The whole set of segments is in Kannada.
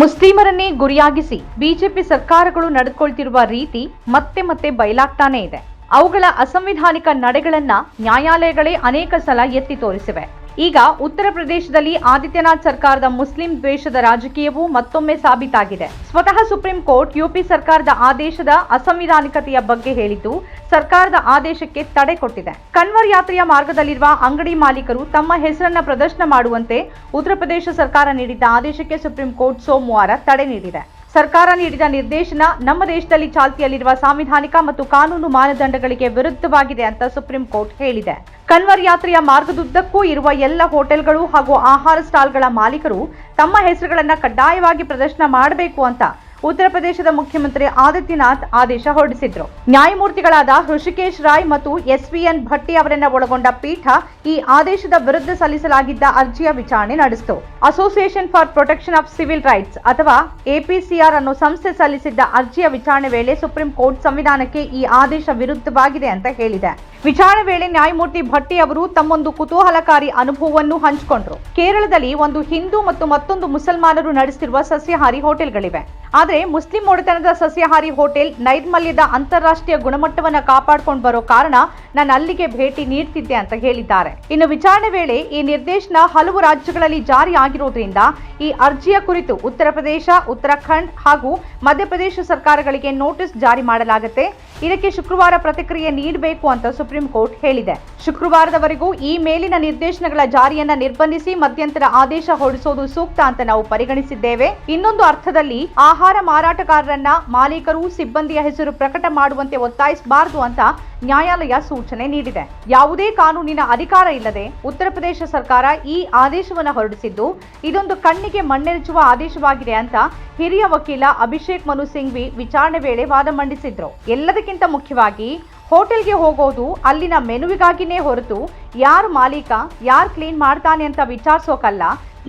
ಮುಸ್ಲಿಮರನ್ನೇ ಗುರಿಯಾಗಿಸಿ ಬಿಜೆಪಿ ಸರ್ಕಾರಗಳು ನಡೆದುಕೊಳ್ತಿರುವ ರೀತಿ ಮತ್ತೆ ಮತ್ತೆ ಬಯಲಾಗ್ತಾನೇ ಇದೆ. ಅವುಗಳ ಅಸಂವಿಧಾನಿಕ ನಡೆಗಳನ್ನ ನ್ಯಾಯಾಲಯಗಳೇ ಅನೇಕ ಸಲ ಎತ್ತಿ ತೋರಿಸಿವೆ. ಈಗ ಉತ್ತರ ಪ್ರದೇಶದಲ್ಲಿ ಆದಿತ್ಯನಾಥ್ ಸರ್ಕಾರದ ಮುಸ್ಲಿಂ ದ್ವೇಷದ ರಾಜಕೀಯವು ಮತ್ತೊಮ್ಮೆ ಸಾಬೀತಾಗಿದೆ. ಸ್ವತಃ ಸುಪ್ರೀಂ ಕೋರ್ಟ್ ಯುಪಿ ಸರ್ಕಾರದ ಆದೇಶದ ಅಸಂವಿಧಾನಿಕತೆಯ ಬಗ್ಗೆ ಹೇಳಿದ್ದು, ಸರ್ಕಾರದ ಆದೇಶಕ್ಕೆ ತಡೆ ಕೊಟ್ಟಿದೆ. ಕಣ್ವರ್ ಯಾತ್ರೆಯ ಮಾರ್ಗದಲ್ಲಿರುವ ಅಂಗಡಿ ಮಾಲೀಕರು ತಮ್ಮ ಹೆಸರನ್ನ ಪ್ರದರ್ಶನ ಮಾಡುವಂತೆ ಉತ್ತರ ಪ್ರದೇಶ ಸರ್ಕಾರ ನೀಡಿದ್ದ ಆದೇಶಕ್ಕೆ ಸುಪ್ರೀಂ ಕೋರ್ಟ್ ಸೋಮವಾರ ತಡೆ ನೀಡಿದೆ. ಸರ್ಕಾರ ನೀಡಿದ ನಿರ್ದೇಶನ ನಮ್ಮ ದೇಶದಲ್ಲಿ ಚಾಲ್ತಿಯಲ್ಲಿರುವ ಸಾಂವಿಧಾನಿಕ ಮತ್ತು ಕಾನೂನು ಮಾನದಂಡಗಳಿಗೆ ವಿರುದ್ಧವಾಗಿದೆ ಅಂತ ಸುಪ್ರೀಂ ಕೋರ್ಟ್ ಹೇಳಿದೆ. ಕನ್ವರ್ ಯಾತ್ರೆಯ ಮಾರ್ಗದುದ್ದಕ್ಕೂ ಇರುವ ಎಲ್ಲ ಹೋಟೆಲ್ಗಳು ಹಾಗೂ ಆಹಾರ ಸ್ಟಾಲ್ಗಳ ಮಾಲೀಕರು ತಮ್ಮ ಹೆಸರುಗಳನ್ನು ಕಡ್ಡಾಯವಾಗಿ ಪ್ರದರ್ಶನ ಮಾಡಬೇಕು ಅಂತ ಉತ್ತರ ಪ್ರದೇಶದ ಮುಖ್ಯಮಂತ್ರಿ ಆದಿತ್ಯನಾಥ್ ಆದೇಶ ಹೊರಡಿಸಿದ್ರು. ನ್ಯಾಯಮೂರ್ತಿಗಳಾದ ಹೃಷಿಕೇಶ್ ರಾಯ್ ಮತ್ತು ಎಸ್ ಎನ್ ಭಟ್ಟಿ ಅವರನ್ನ ಒಳಗೊಂಡ ಪೀಠ ಈ ಆದೇಶದ ವಿರುದ್ಧ ಸಲ್ಲಿಸಲಾಗಿದ್ದ ಅರ್ಜಿಯ ವಿಚಾರಣೆ ನಡೆಸಿತು. Association for protection of civil rights ಅಥವಾ ಎಪಿಸಿಆರ್ ಅನ್ನು ಸಂಸ್ಥೆ ಸಲ್ಲಿಸಿದ್ದ ಅರ್ಜಿಯ ವಿಚಾರಣೆ ವೇಳೆ ಸುಪ್ರೀಂ ಕೋರ್ಟ್ ಸಂವಿಧಾನಕ್ಕೆ ಈ ಆದೇಶ ವಿರುದ್ಧವಾಗಿದೆ ಅಂತ ಹೇಳಿದೆ. ವಿಚಾರಣೆ ವೇಳೆ ನ್ಯಾಯಮೂರ್ತಿ ಭಟ್ಟಿ ಅವರು ತಮ್ಮೊಂದು ಕುತೂಹಲಕಾರಿ ಅನುಭವವನ್ನು ಹಂಚಿಕೊಂಡ್ರು. ಕೇರಳದಲ್ಲಿ ಒಂದು ಹಿಂದೂ ಮತ್ತು ಮತ್ತೊಂದು ಮುಸಲ್ಮಾನರು ನಡೆಸಿರುವ ಸಸ್ಯಾಹಾರಿ ಹೋಟೆಲ್ಗಳಿವೆ. ಆದರೆ ಮುಸ್ಲಿಂ ಒಡೆತನದ ಸಸ್ಯಾಹಾರಿ ಹೋಟೆಲ್ ನೈರ್ಮಲ್ಯದ ಅಂತಾರಾಷ್ಟ್ರೀಯ ಗುಣಮಟ್ಟವನ್ನು ಕಾಪಾಡಿಕೊಂಡು ಬರೋ ಕಾರಣ ನಾನು ಅಲ್ಲಿಗೆ ಭೇಟಿ ನೀಡ್ತಿದ್ದೆ ಅಂತ ಹೇಳಿದ್ದಾರೆ. ಇನ್ನು ವಿಚಾರಣೆ ವೇಳೆ ಈ ನಿರ್ದೇಶನ ಹಲವು ರಾಜ್ಯಗಳಲ್ಲಿ ಜಾರಿ ಆಗಿರುವುದರಿಂದ ಈ ಅರ್ಜಿಯ ಕುರಿತು ಉತ್ತರ ಪ್ರದೇಶ, ಉತ್ತರಾಖಂಡ್ ಹಾಗೂ ಮಧ್ಯಪ್ರದೇಶ ಸರ್ಕಾರಗಳಿಗೆ ನೋಟಿಸ್ ಜಾರಿ ಮಾಡಲಾಗುತ್ತೆ. ಇದಕ್ಕೆ ಶುಕ್ರವಾರ ಪ್ರತಿಕ್ರಿಯೆ ನೀಡಬೇಕು ಅಂತ ಸುಪ್ರೀಂ ಕೋರ್ಟ್ ಹೇಳಿದೆ. ಶುಕ್ರವಾರದವರೆಗೂ ಈ ಮೇಲಿನ ನಿರ್ದೇಶನಗಳ ಜಾರಿಯನ್ನ ನಿರ್ಬಂಧಿಸಿ ಮಧ್ಯಂತರ ಆದೇಶ ಹೊರಡಿಸೋದು ಸೂಕ್ತ ಅಂತ ನಾವು ಪರಿಗಣಿಸಿದ್ದೇವೆ. ಇನ್ನೊಂದು ಅರ್ಥದಲ್ಲಿ ಆಹಾರ ಮಾರಾಟಗಾರರನ್ನ ಮಾಲೀಕರು ಸಿಬ್ಬಂದಿಯ ಹೆಸರು ಪ್ರಕಟ ಮಾಡುವಂತೆ ಒತ್ತಾಯಿಸಬಾರದು ಅಂತ ನ್ಯಾಯಾಲಯ ಸೂಚನೆ ನೀಡಿದೆ. ಯಾವುದೇ ಕಾನೂನಿನ ಅಧಿಕಾರ ಇಲ್ಲದೆ ಉತ್ತರ ಪ್ರದೇಶ ಸರ್ಕಾರ ಈ ಆದೇಶವನ್ನು ಹೊರಡಿಸಿದ್ದು, ಇದೊಂದು ಕಣ್ಣಿಗೆ ಮಣ್ಣೆರಚುವ ಆದೇಶವಾಗಿದೆ ಅಂತ ಹಿರಿಯ ವಕೀಲ ಅಭಿಷೇಕ್ ಮನು ಸಿಂಘ್ವಿ ವಿಚಾರಣೆ ವೇಳೆ ವಾದ ಮಂಡಿಸಿದ್ರು. ಎಲ್ಲದಕ್ಕಿಂತ ಮುಖ್ಯವಾಗಿ ಹೋಟೆಲ್ಗೆ ಹೋಗೋದು ಅಲ್ಲಿನ ಮೆನುವಿಗಾಗಿನೇ ಹೊರತು ಯಾರು ಮಾಲೀಕ, ಯಾರು ಕ್ಲೀನ್ ಮಾಡ್ತಾನೆ ಅಂತ ವಿಚಾರಿಸೋಕಲ್ಲ.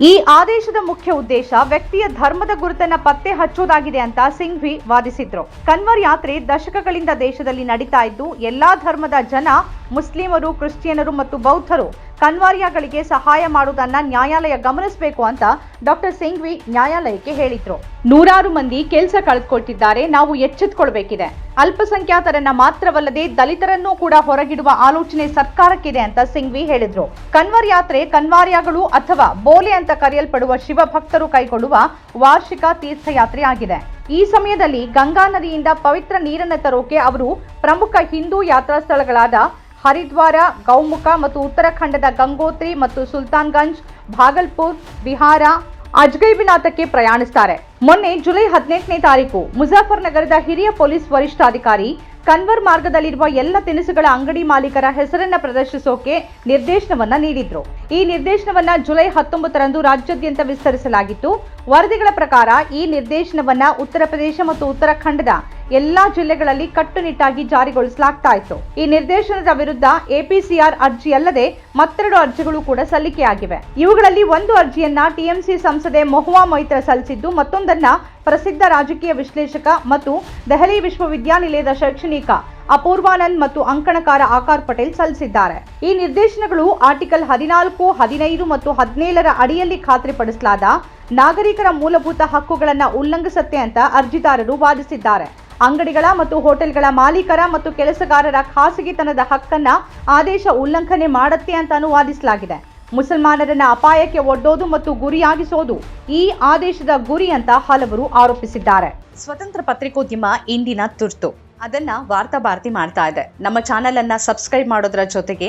ಈ ಆದೇಶದ ಮುಖ್ಯ ಉದ್ದೇಶ ವ್ಯಕ್ತಿಯ ಧರ್ಮದ ಗುರುತನ್ನ ಪತ್ತೆ ಹಚ್ಚೋದಾಗಿದೆ ಅಂತ ಸಿಂಘ್ವಿ ವಾದಿಸಿದ್ರು. ಕನ್ವರ್ ಯಾತ್ರೆ ದಶಕಗಳಿಂದ ದೇಶದಲ್ಲಿ ನಡೀತಾ ಇದ್ದು ಎಲ್ಲಾ ಧರ್ಮದ ಜನ, ಮುಸ್ಲಿಮರು, ಕ್ರಿಶ್ಚಿಯನರು ಮತ್ತು ಬೌದ್ಧರು ಕನ್ವಾರಿಯಾಗಳಿಗೆ ಸಹಾಯ ಮಾಡುವುದನ್ನ ನ್ಯಾಯಾಲಯ ಗಮನಿಸಬೇಕು ಅಂತ ಡಾಕ್ಟರ್ ಸಿಂಘ್ವಿ ನ್ಯಾಯಾಲಯಕ್ಕೆ ಹೇಳಿದ್ರು. ನೂರಾರು ಮಂದಿ ಕೆಲಸ ಕಳೆದುಕೊಳ್ತಿದ್ದಾರೆ ನಾವು ಎಚ್ಚೆತ್ಕೊಳ್ಬೇಕಿದೆ. ಅಲ್ಪಸಂಖ್ಯಾತರನ್ನ ಮಾತ್ರವಲ್ಲದೆ ದಲಿತರನ್ನೂ ಕೂಡ ಹೊರಗಿಡುವ ಆಲೋಚನೆ ಸರ್ಕಾರಕ್ಕಿದೆ ಅಂತ ಸಿಂಘ್ವಿ ಹೇಳಿದ್ರು. ಕನ್ವರ್ ಯಾತ್ರೆ ಕನ್ವಾರ್ಯಾಗಳು ಅಥವಾ ಬೋಲೆ ಅಂತ ಕರೆಯಲ್ಪಡುವ ಶಿವಭಕ್ತರು ಕೈಗೊಳ್ಳುವ ವಾರ್ಷಿಕ ತೀರ್ಥಯಾತ್ರೆ ಆಗಿದೆ. ಈ ಸಮಯದಲ್ಲಿ ಗಂಗಾ ನದಿಯಿಂದ ಪವಿತ್ರ ನೀರನ್ನು ತರೋಕೆ ಅವರು ಪ್ರಮುಖ ಹಿಂದೂ ಯಾತ್ರಾ ಸ್ಥಳಗಳಾದ ಹರಿದ್ವಾರ, ಗೌಮುಖ ಮತ್ತು ಉತ್ತರಾಖಂಡದ ಗಂಗೋತ್ರಿ ಮತ್ತು ಸುಲ್ತಾನ್ಗಂಜ್, ಭಾಗಲ್ಪುರ್, ಬಿಹಾರ, ಅಜ್ಗೈಬಿನಾಥಕ್ಕೆ ಪ್ರಯಾಣಿಸ್ತಾರೆ. ಮೊನ್ನೆ ಜುಲೈ ಹದಿನೆಂಟನೇ ತಾರೀಕು ಮುಜಾಫರ್ ನಗರದ ಹಿರಿಯ ಪೊಲೀಸ್ ವರಿಷ್ಠಾಧಿಕಾರಿ ಕನ್ವರ್ ಮಾರ್ಗದಲ್ಲಿರುವ ಎಲ್ಲ ತಿನಿಸುಗಳ ಅಂಗಡಿ ಮಾಲೀಕರ ಹೆಸರನ್ನ ಪ್ರದರ್ಶಿಸೋಕೆ ನಿರ್ದೇಶನವನ್ನ ನೀಡಿದ್ರು. ಈ ನಿರ್ದೇಶನವನ್ನ ಜುಲೈ ಹತ್ತೊಂಬತ್ತರಂದು ರಾಜ್ಯಾದ್ಯಂತ ವಿಸ್ತರಿಸಲಾಗಿತ್ತು. ವರದಿಗಳ ಪ್ರಕಾರ ಈ ನಿರ್ದೇಶನವನ್ನ ಉತ್ತರ ಪ್ರದೇಶ ಮತ್ತು ಉತ್ತರಾಖಂಡದ ಎಲ್ಲಾ ಜಿಲ್ಲೆಗಳಲ್ಲಿ ಕಟ್ಟುನಿಟ್ಟಾಗಿ ಜಾರಿಗೊಳಿಸಲಾಗ್ತಾ ಇತ್ತು. ಈ ನಿರ್ದೇಶನದ ವಿರುದ್ಧ ಎಪಿಸಿಆರ್ ಅರ್ಜಿ ಅಲ್ಲದೆ ಮತ್ತೆರಡು ಅರ್ಜಿಗಳು ಕೂಡ ಸಲ್ಲಿಕೆಯಾಗಿವೆ. ಇವುಗಳಲ್ಲಿ ಒಂದು ಅರ್ಜಿಯನ್ನ ಟಿಎಂಸಿ ಸಂಸದೆ ಮೊಹುವಾ ಮೊಯ್ತ್ರ ಸಲ್ಲಿಸಿದ್ದು, ಮತ್ತೊಂದನ್ನ ಪ್ರಸಿದ್ಧ ರಾಜಕೀಯ ವಿಶ್ಲೇಷಕ ಮತ್ತು ದೆಹಲಿ ವಿಶ್ವವಿದ್ಯಾನಿಲಯದ ಶೈಕ್ಷಣಿಕ ಅಪೂರ್ವಾನಂದ್ ಮತ್ತು ಅಂಕಣಕಾರ ಆಕಾರ್ ಪಟೇಲ್ ಸಲ್ಲಿಸಿದ್ದಾರೆ. ಈ ನಿರ್ದೇಶನಗಳು ಆರ್ಟಿಕಲ್ ಹದಿನಾಲ್ಕು, ಹದಿನೈದು ಮತ್ತು ಹದಿನೇಳರ ಅಡಿಯಲ್ಲಿ ಖಾತ್ರಿಪಡಿಸಲಾದ ನಾಗರಿಕರ ಮೂಲಭೂತ ಹಕ್ಕುಗಳನ್ನು ಉಲ್ಲಂಘಿಸುತ್ತೆ ಅಂತ ಅರ್ಜಿದಾರರು ವಾದಿಸಿದ್ದಾರೆ. ಅಂಗಡಿಗಳ ಮತ್ತು ಹೋಟೆಲ್ಗಳ ಮಾಲೀಕರ ಮತ್ತು ಕೆಲಸಗಾರರ ಖಾಸಗಿತನದ ಹಕ್ಕನ್ನ ಆದೇಶ ಉಲ್ಲಂಘನೆ ಮಾಡುತ್ತೆ ಅಂತ ವಾದಿಸಲಾಗಿದೆ ಮುಸಲ್ಮಾನರನ್ನ ಅಪಾಯಕ್ಕೆ ಒಡ್ಡೋದು ಮತ್ತು ಗುರಿಯಾಗಿಸೋದು ಈ ಆದೇಶದ ಗುರಿ ಅಂತ ಹಲವರು ಆರೋಪಿಸಿದ್ದಾರೆ. ಸ್ವತಂತ್ರ ಪತ್ರಿಕೋದ್ಯಮ ಇಂದಿನ ತುರ್ತು. ಅದನ್ನ ವಾರ್ತಾ ಭಾರತಿ ಮಾಡ್ತಾ ಇದೆ. ನಮ್ಮ ಚಾನೆಲ್ ಅನ್ನ ಸಬ್ಸ್ಕ್ರೈಬ್ ಮಾಡೋದ್ರ ಜೊತೆಗೆ